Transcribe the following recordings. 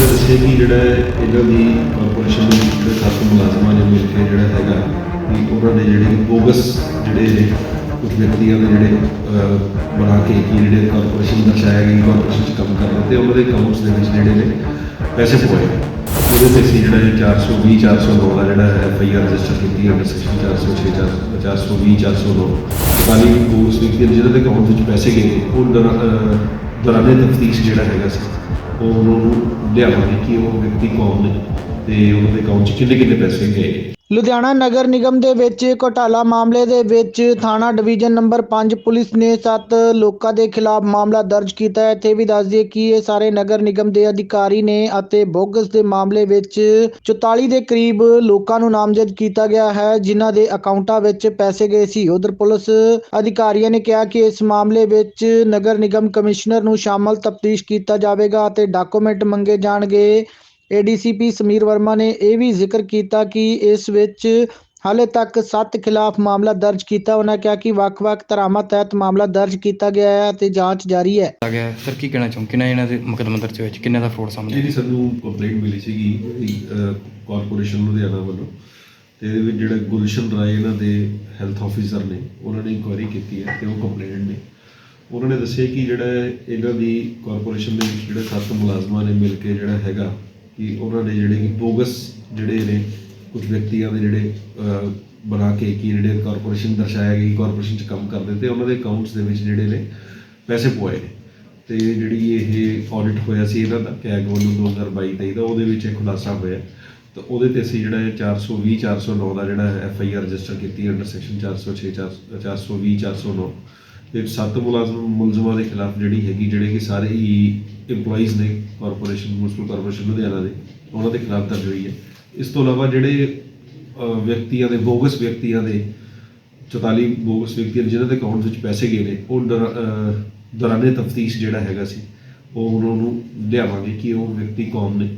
ਉਹਨੇ ਦੱਸਿਆ ਕਿ ਜਿਹੜਾ ਇਹਨਾਂ ਦੀ ਕਾਰਪੋਰੇਸ਼ਨ ਦੇ ਵਿੱਚ ਸੱਤ ਮੁਲਾਜ਼ਮਾਂ ਨੇ ਮਿਲ ਕੇ ਜਿਹੜਾ ਹੈਗਾ ਕਿ ਉਹਨਾਂ ਦੇ ਜਿਹੜੇ ਬੋਗਸ ਜਿਹੜੇ ਨੇ ਕੁਝ ਵਿਅਕਤੀਆਂ ਦੇ ਜਿਹੜੇ ਬਣਾ ਕੇ ਕਿ ਜਿਹੜੇ ਕਾਰਪੋਰੇਸ਼ਨ ਦਰਸਾਇਆ ਗਿਆ ਕਾਰਪੋਰੇਸ਼ਨ 'ਚ ਕੰਮ ਕਰਦੇ ਤੇ ਉਹਨਾਂ ਦੇ ਅਕਾਊਂਟਸ ਦੇ ਵਿੱਚ ਜਿਹੜੇ ਨੇ ਪੈਸੇ ਪਵਾਏ ਉਹਦੇ ਤੇ ਅਸੀਂ ਜਿਹੜਾ ਇਹ 420 409 ਦਾ ਜਿਹੜਾ ਐਫ ਆਈ ਆਰ ਰਜਿਸਟਰ ਕੀਤੀ ਹੈ ਅੰਡਰ ਸੈਕਸ਼ਨ 406 420 409 ਕਾਲੀ ਬੋਗਸ ਵਿਅਕਤੀ ਜਿਹਨਾਂ ਦੇ ਅਕਾਊਂਟ ਵਿੱਚ ਪੈਸੇ ਗਏ ਉਹ ਦੌਰਾ- ਅਹ, ਦੌਰਾਨੇ ਤਫਤੀਸ਼ ਜਿਹੜਾ ਹੈਗਾ ਸੀ। ਉਹ ਉਹਨਾਂ ਨੂੰ ਲਿਆਵਾਂਗੇ ਕਿ ਉਹ ਵਿਅਕਤੀ ਕੌਣ ਨੇ ਤੇ ਉਹਨਾਂ ਦੇ ਅਕਾਊਂਟ 'ਚ ਕਿੰਨੇ ਕਿੰਨੇ ਪੈਸੇ ਗਏ ਲੁਧਿਆਣਾ ਨਗਰ ਨਿਗਮ ਦੇ ਵਿੱਚ ਘੋਟਾਲਾ ਮਾਮਲੇ ਦੇ ਵਿੱਚ ਥਾਣਾ ਡਿਵੀਜ਼ਨ ਨੰਬਰ 5 ਪੁਲਿਸ ਨੇ 7 ਲੋਕਾਂ ਦੇ ਖਿਲਾਫ ਮਾਮਲਾ ਦਰਜ ਕੀਤਾ ਹੈ। ਇੱਥੇ ਵੀ ਦੱਸ ਦਈਏ ਕਿ ਇਹ ਸਾਰੇ ਨਗਰ ਨਿਗਮ ਦੇ ਅਧਿਕਾਰੀ ਨੇ ਅਤੇ ਬੋਗਸ ਦੇ ਮਾਮਲੇ ਵਿੱਚ 44 ਦੇ ਕਰੀਬ ਲੋਕਾਂ ਨੂੰ ਨਾਮਜ਼ਦ ਕੀਤਾ ਗਿਆ ਹੈ, ਜਿਨ੍ਹਾਂ ਦੇ ਅਕਾਊਂਟਾਂ ਵਿੱਚ ਪੈਸੇ ਗਏ ਸੀ। ਉਧਰ ਪੁਲਿਸ ਅਧਿਕਾਰੀਆਂ ਨੇ ਕਿਹਾ ਕਿ ਇਸ ਮਾਮਲੇ ਵਿੱਚ ਨਗਰ ਨਿਗਮ ਕਮਿਸ਼ਨਰ ਨੂੰ ਸ਼ਾਮਲ ਤਫਤੀਸ਼ ਕੀਤਾ ਜਾਵੇਗਾ ਅਤੇ ਡਾਕੂਮੈਂਟ ਮੰਗੇ ਜਾਣਗੇ। ਏਡੀਸੀਪੀ ਸਮੀਰ ਵਰਮਾ ਨੇ ਇਹ ਵੀ ਜ਼ਿਕਰ ਕੀਤਾ ਕਿ ਇਸ ਵਿੱਚ ਹਾਲੇ ਤੱਕ 7 ਖਿਲਾਫ ਮਾਮਲਾ ਦਰਜ ਕੀਤਾ। ਉਹਨਾਂ ਕਿਹਾ ਕਿ ਵੱਖ-ਵੱਖ ਧਾਰਾਵਾਂ ਤਹਿਤ ਮਾਮਲਾ ਦਰਜ ਕੀਤਾ ਗਿਆ ਹੈ ਅਤੇ ਜਾਂਚ ਜਾਰੀ ਹੈ। ਆ ਗਿਆ ਹੈ। ਸਰ ਕੀ ਕਹਿਣਾ ਚਾਹੋ ਕਿੰਨਾ ਇਹਨਾਂ ਦੇ ਮੁਕੱਦਮਾ ਦਰਜ ਹੋਇਆ ਚ ਕਿੰਨੇ ਦਾ ਫਰੋਡ ਸਾਹਮਣੇ ਜਿਹੜੀ? ਸਾਨੂੰ ਕੰਪਲੇਂਟ ਮਿਲੀ ਸੀਗੀ ਕਾਰਪੋਰੇਸ਼ਨ ਲੁਧਿਆਣਾ ਵੱਲੋਂ। ਤੇ ਇਹਦੇ ਵਿੱਚ ਜਿਹੜਾ ਗੁਲਸ਼ਨ ਰਾਏ ਇਹਨਾਂ ਦੇ ਹੈਲਥ ਆਫੀਸਰ ਨੇ ਉਹਨਾਂ ਨੇ ਇਨਕੁਆਇਰੀ ਕੀਤੀ ਹੈ ਤੇ ਉਹ ਕੰਪਲੇਂਟ ਨੇ। ਉਹਨਾਂ ਨੇ ਦੱਸਿਆ ਕਿ ਜਿਹੜਾ ਇਹਨਾਂ ਦੀ ਕਾਰਪੋਰੇਸ਼ਨ ਦੇ ਵਿੱਚ ਜਿਹੜੇ ਸੱਤ ਮੁਲਾਜ਼ਮਾਂ ਨੇ ਮਿਲ ਕੇ ਜਿਹੜਾ ਹੈਗਾ ਕਿ ਉਹਨਾਂ ਨੇ ਜਿਹੜੇ ਕਿ ਬੋਗਸ ਜਿਹੜੇ ਨੇ, ਕੁਝ ਵਿਅਕਤੀਆਂ ਦੇ ਜਿਹੜੇ ਬਣਾ ਕੇ ਕਿ ਜਿਹੜੇ ਕਾਰਪੋਰੇਸ਼ਨ ਦਰਸਾਇਆ ਗਈ ਕਾਰਪੋਰੇਸ਼ਨ 'ਚ ਕੰਮ ਕਰਦੇ ਤੇ ਉਹਨਾਂ ਦੇ ਅਕਾਊਂਟਸ ਦੇ ਵਿੱਚ ਜਿਹੜੇ ਨੇ ਪੈਸੇ ਪਵਾਏ ਨੇ। ਤੇ ਜਿਹੜੀ ਇਹ ਆਡਿਟ ਹੋਇਆ ਸੀ ਇਹਨਾਂ ਦਾ, ਕੈਗ ਵੱਲੋਂ 2022 23 ਦਾ, ਉਹਦੇ ਵਿੱਚ ਇਹ ਖੁਲਾਸਾ ਹੋਇਆ। ਤਾਂ ਉਹਦੇ ਤੇ ਅਸੀਂ ਜਿਹੜਾ ਇਹ 420 409 ਦਾ ਜਿਹੜਾ ਐਫ ਆਈ ਆਰ ਰਜਿਸਟਰ ਕੀਤੀ ਅੰਡਰ ਸੈਕਸ਼ਨ 406 420 409 ਤੇ ਸੱਤ ਮੁਲਾਜ਼ਮ ਮੁਲਜ਼ਮਾਂ ਦੇ ਖਿਲਾਫ ਜਿਹੜੀ ਹੈਗੀ ਜਿਹੜੇ ਕਿ ਸਾਰੇ ਹੀ EMPLOYEES ਨੇ ਕਾਰਪੋਰੇਸ਼ਨ ਮਿਊਨਿਸਪਲ ਕਾਰਪੋਰੇਸ਼ਨ ਲੁਧਿਆਣਾ ਦੇ ਉਹਨਾਂ ਦੇ ਖਿਲਾਫ ਦਰਜ ਹੋਈ ਹੈ। ਇਸ ਤੋਂ ਇਲਾਵਾ ਜਿਹੜੇ ਵਿਅਕਤੀਆਂ ਦੇ ਬੋਗਸ ਵਿਅਕਤੀਆਂ ਦੇ 44 ਬੋਗਸ ਵਿਅਕਤੀਆਂ ਜਿਨ੍ਹਾਂ ਦੇ ਅਕਾਊਂਟ ਵਿੱਚ ਪੈਸੇ ਗਏ ਨੇ ਉਹ ਦੌਰਾਨੇ ਤਫਤੀਸ਼ ਜਿਹੜਾ ਹੈਗਾ ਸੀ ਉਹ ਉਹਨਾਂ ਨੂੰ ਲਿਆਵਾਂਗੇ ਕਿ ਉਹ ਵਿਅਕਤੀ ਕੌਣ ਨੇ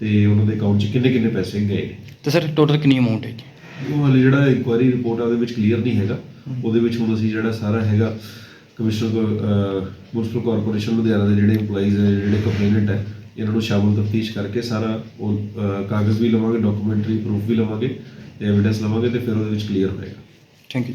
ਤੇ ਉਹਨਾਂ ਦੇ ਅਕਾਊਂਟ 'ਚ ਕਿੰਨੇ ਕਿੰਨੇ ਪੈਸੇ ਗਏ ਨੇ। ਤੇ ਸਰ ਟੋਟਲ ਕਿੰਨੀ ਅਮਾਉਂਟ ਹੈ ਜੀ? ਉਹ ਹਾਲੇ ਜਿਹੜਾ ਇਨਕੁਆਇਰੀ ਰਿਪੋਰਟ ਆ ਉਹਦੇ ਵਿੱਚ ਕਲੀਅਰ ਨਹੀਂ ਹੈਗਾ। ਉਹਦੇ ਵਿੱਚ ਹੁਣ ਅਸੀਂ ਜਿਹੜਾ ਸਾਰਾ ਹੈਗਾ ਕਮਿਸ਼ਨਰ ਮਿਊਨਿਸਪਲ ਕਾਰਪੋਰੇਸ਼ਨ ਲੁਧਿਆਣਾ ਦੇ ਜਿਹੜੇ EMPLOYEES ਹੈ, ਜਿਹੜੇ ਕੰਪਲੇਨੈਂਟ ਹੈ, ਇਹਨਾਂ ਨੂੰ ਸ਼ਾਮਲ ਤਫਤੀਸ਼ ਕਰਕੇ ਸਾਰਾ ਉਹ ਕਾਗਜ਼ ਵੀ ਲਵਾਂਗੇ ਡਾਕੂਮੈਂਟਰੀ ਪ੍ਰੂਫ ਵੀ ਲਵਾਂਗੇ ਤੇ ਐਵੀਡੈਂਸ ਲਵਾਂਗੇ ਤੇ ਫਿਰ ਉਹਦੇ ਵਿੱਚ ਕਲੀਅਰ ਹੋਏਗਾ। Thank you